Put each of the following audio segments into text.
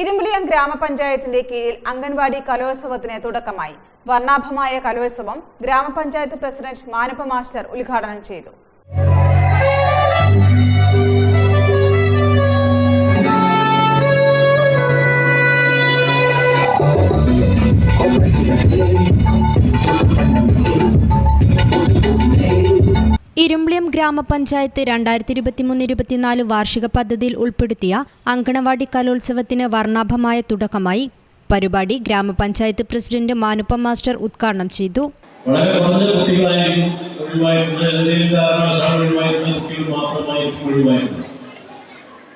ഇരുമ്പുളിയം ഗ്രാമപഞ്ചായത്തിന്റെ കീഴിൽ അംഗൻവാടി കലോത്സവത്തിന് തുടക്കമായി. വർണാഭമായ കലോത്സവം ഗ്രാമപഞ്ചായത്ത് പ്രസിഡന്റ് മാനപ്പ മാസ്റ്റർ ഉദ്ഘാടനം ചെയ്തു. ഇരുമ്പിളിയം ഗ്രാമപഞ്ചായത്ത് രണ്ടായിരത്തി ഇരുപത്തിമൂന്ന് ഇരുപത്തിനാല് വാർഷിക പദ്ധതിയിൽ ഉൾപ്പെടുത്തിയ അങ്കണവാടി കലോത്സവത്തിന് വർണാഭമായ തുടക്കമായി പരിപാടി ഗ്രാമപഞ്ചായത്ത് പ്രസിഡന്റ് മാനുപ്പ മാസ്റ്റർ ഉദ്ഘാടനം ചെയ്തു. വളരെ കുറഞ്ഞ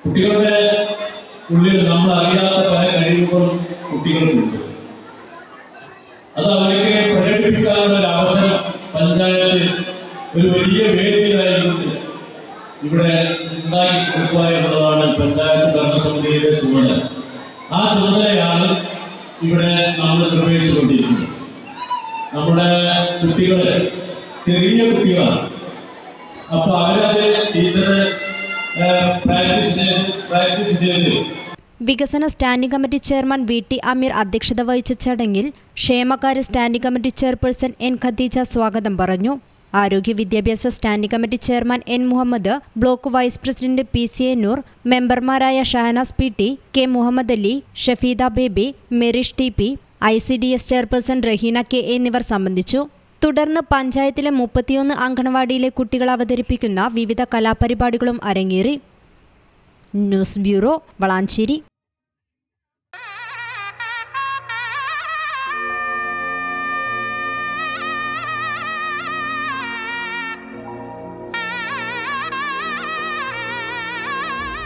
കുട്ടികളുടെ ഉള്ളിൽ നമ്മൾ അറിയാത്ത പല കഴിവുകളും അത് അവർക്ക് പ്രകടിപ്പിക്കാനുള്ള അവസരം പഞ്ചായത്ത് ഒരു വലിയ വേദിയായിരുന്നു ഇവിടെ ഉണ്ടാക്കി കൊടുക്കുക എന്നുള്ളതാണ് പഞ്ചായത്ത് ഭരണസമിതിയുടെ ചുമതല. ആ ചുമതലയാണ് ഇവിടെ നമ്മൾ നിർവഹിച്ചുകൊണ്ടിരിക്കുന്നത്. നമ്മുടെ കുട്ടികളെ ചെറിയ കുട്ടികളാണ്. അപ്പൊ അവരത് ടീച്ചറെ പ്രാക്ടീസ് ചെയ്ത് പ്രാക്ടീസ് ചെയ്ത് വികസന standing committee chairman V T Ameer അധ്യക്ഷത വഹിച്ച ചടങ്ങിൽ ക്ഷേമകാര്യ standing committee chairperson N Khadeeja സ്വാഗതം പറഞ്ഞു. ആരോഗ്യ വിദ്യാഭ്യാസ standing committee chairman N Muhammad block vice president P C A Noor മെമ്പർമാരായ Shahanas P T K Muhammad Ali Shafeeda Baby Merish T P I C D S chairperson Raheena K എന്നിവർ സംബന്ധിച്ചു. തുടർന്ന് പഞ്ചായത്തിലെ മുപ്പത്തിയൊന്ന് അങ്കണവാടിയിലെ കുട്ടികൾ അവതരിപ്പിക്കുന്ന വിവിധ കലാപരിപാടികളും അരങ്ങേറി. News bureau Valanchery.